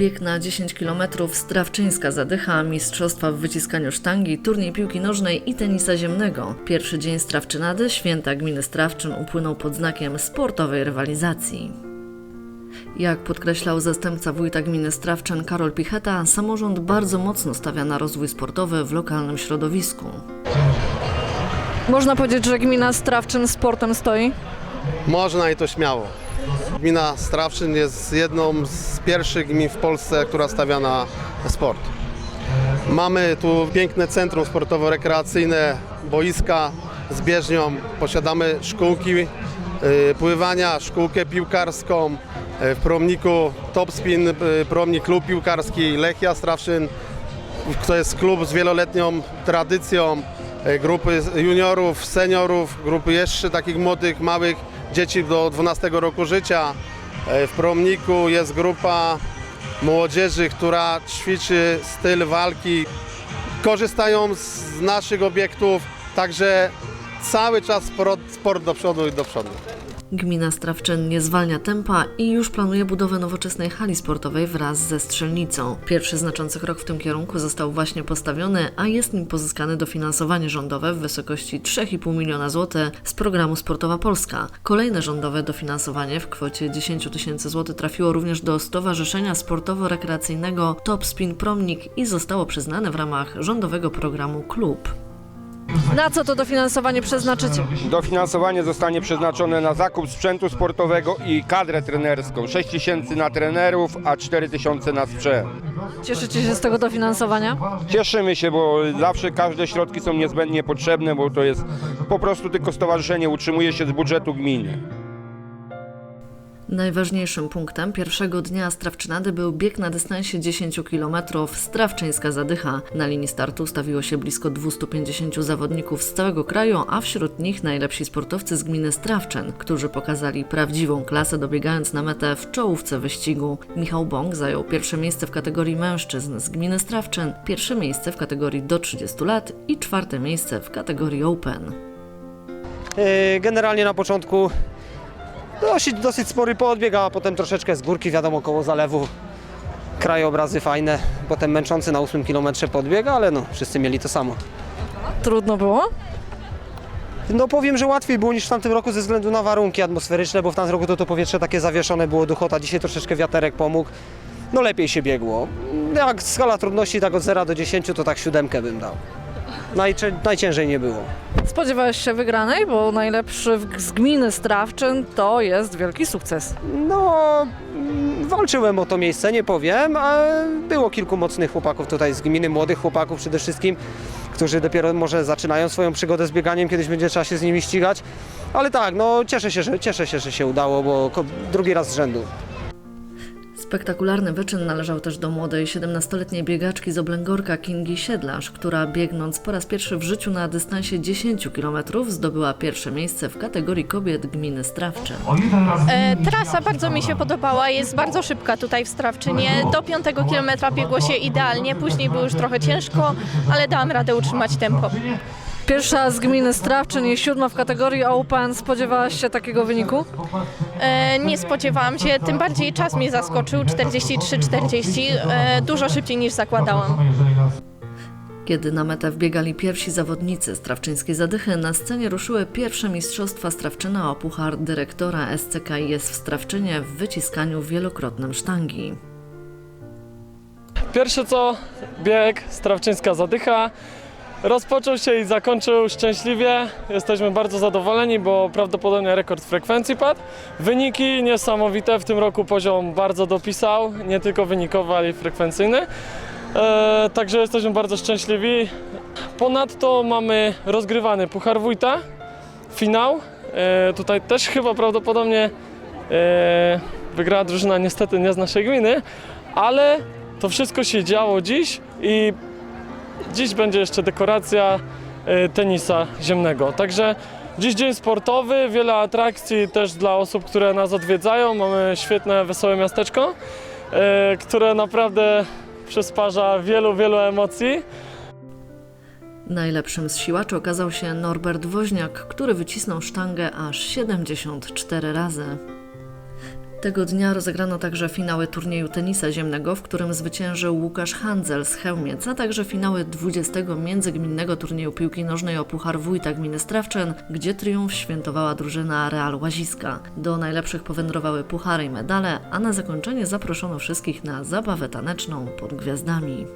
bieg na 10 km, Strawczyńska Zadycha, mistrzostwa w wyciskaniu sztangi, turniej piłki nożnej i tenisa ziemnego. Pierwszy dzień Strawczynady, święta gminy Strawczyn upłynął pod znakiem sportowej rywalizacji. Jak podkreślał zastępca wójta gminy Strawczyn Karol Picheta, samorząd bardzo mocno stawia na rozwój sportowy w lokalnym środowisku. Można powiedzieć, że gmina Strawczyn sportem stoi? Można i to śmiało. Gmina Strawczyn jest jedną z pierwszych gmin w Polsce, która stawia na sport. Mamy tu piękne centrum sportowo-rekreacyjne, boiska z bieżnią, posiadamy szkółki y, pływania, szkółkę piłkarską, y, w Promniku Topspin, y, Promnik Klub Piłkarski, Lechia Strawczyn, to jest klub z wieloletnią tradycją, grupy juniorów, seniorów, grupy jeszcze takich młodych, małych dzieci do 12 roku życia. E, W Promniku jest grupa młodzieży, która ćwiczy styl walki. Korzystają z naszych obiektów, także cały czas sport, sport do przodu i do przodu. Gmina Strawczyn nie zwalnia tempa i już planuje budowę nowoczesnej hali sportowej wraz ze strzelnicą. Pierwszy znaczący krok w tym kierunku został właśnie postawiony, a jest nim pozyskane dofinansowanie rządowe w wysokości 3,5 miliona złotych z programu Sportowa Polska. Kolejne rządowe dofinansowanie w kwocie 10 tysięcy złotych trafiło również do Stowarzyszenia Sportowo-Rekreacyjnego Top Spin Promnik i zostało przyznane w ramach rządowego programu Klub. Na co to dofinansowanie przeznaczycie? Dofinansowanie zostanie przeznaczone na zakup sprzętu sportowego i kadrę trenerską. 6 tysięcy na trenerów, a 4 tysiące na sprzęt. Cieszycie się z tego dofinansowania? Cieszymy się, bo zawsze każde środki są niezbędnie potrzebne, bo to jest po prostu tylko stowarzyszenie utrzymuje się z budżetu gminy. Najważniejszym punktem pierwszego dnia Strawczynady był bieg na dystansie 10 km Strawczyńska Zadycha. Na linii startu stawiło się blisko 250 zawodników z całego kraju, a wśród nich najlepsi sportowcy z gminy Strawczyn, którzy pokazali prawdziwą klasę dobiegając na metę w czołówce wyścigu. Michał Bąk zajął pierwsze miejsce w kategorii mężczyzn z gminy Strawczyn, pierwsze miejsce w kategorii do 30 lat i czwarte miejsce w kategorii Open. Yy, Generalnie na początku dosyć, dosyć spory podbieg, a potem troszeczkę z górki, wiadomo, koło zalewu. Krajobrazy fajne, potem męczący na 8 km podbieg, ale no, wszyscy mieli to samo. Trudno było? No powiem, że łatwiej było niż w tamtym roku ze względu na warunki atmosferyczne, bo w tamtym roku to, to powietrze takie zawieszone było duchota, dzisiaj troszeczkę wiaterek pomógł. No lepiej się biegło. Jak skala trudności tak od 0 do 10, to tak siódemkę bym dał. Najczę- najciężej nie było. Spodziewałeś się wygranej, bo najlepszy w- z gminy Strawczyn to jest wielki sukces. No, mm, walczyłem o to miejsce, nie powiem, a było kilku mocnych chłopaków tutaj z gminy, młodych chłopaków przede wszystkim, którzy dopiero może zaczynają swoją przygodę z bieganiem, kiedyś będzie trzeba się z nimi ścigać. Ale tak, no cieszę się, że, cieszę się, że się udało, bo ko- drugi raz z rzędu. Spektakularny wyczyn należał też do młodej 17-letniej biegaczki z Oblęgorka Kingi Siedlarz, która biegnąc po raz pierwszy w życiu na dystansie 10 km zdobyła pierwsze miejsce w kategorii kobiet gminy Strawczyn. E, Trasa bardzo mi się podobała, jest bardzo szybka tutaj w Strawczynie. Do 5 kilometra biegło się idealnie, później było już trochę ciężko, ale dałam radę utrzymać tempo. Pierwsza z gminy Strawczyn i siódma w kategorii Open. Spodziewałaś się takiego wyniku? E, Nie spodziewałam się, tym bardziej czas mnie zaskoczył, 43-40, e, dużo szybciej niż zakładałam. Kiedy na metę wbiegali pierwsi zawodnicy Strawczyńskiej Zadychy, na scenie ruszyły pierwsze mistrzostwa Strawczyna o puchar dyrektora SCKiS w Strawczynie w wyciskaniu wielokrotnym sztangi. Pierwsze co, bieg, Strawczyńska Zadycha. Rozpoczął się i zakończył szczęśliwie. Jesteśmy bardzo zadowoleni, bo prawdopodobnie rekord frekwencji padł. Wyniki niesamowite, w tym roku poziom bardzo dopisał, nie tylko wynikowy, ale i frekwencyjny. E, także jesteśmy bardzo szczęśliwi. Ponadto mamy rozgrywany Puchar Wójta, finał. E, tutaj też chyba prawdopodobnie e, wygrała drużyna niestety nie z naszej gminy, ale to wszystko się działo dziś i dziś będzie jeszcze dekoracja e, tenisa ziemnego. Także dziś dzień sportowy, wiele atrakcji też dla osób, które nas odwiedzają. Mamy świetne, wesołe miasteczko, e, które naprawdę przysparza wielu, wielu emocji. Najlepszym z siłaczy okazał się Norbert Woźniak, który wycisnął sztangę aż 74 razy. Tego dnia rozegrano także finały turnieju tenisa ziemnego, w którym zwyciężył Łukasz Handzel z Chełmiec, a także finały 20. międzygminnego turnieju piłki nożnej o Puchar Wójta Gminy Strawczyn, gdzie triumf świętowała drużyna Real Łaziska. Do najlepszych powędrowały puchary i medale, a na zakończenie zaproszono wszystkich na zabawę taneczną pod gwiazdami.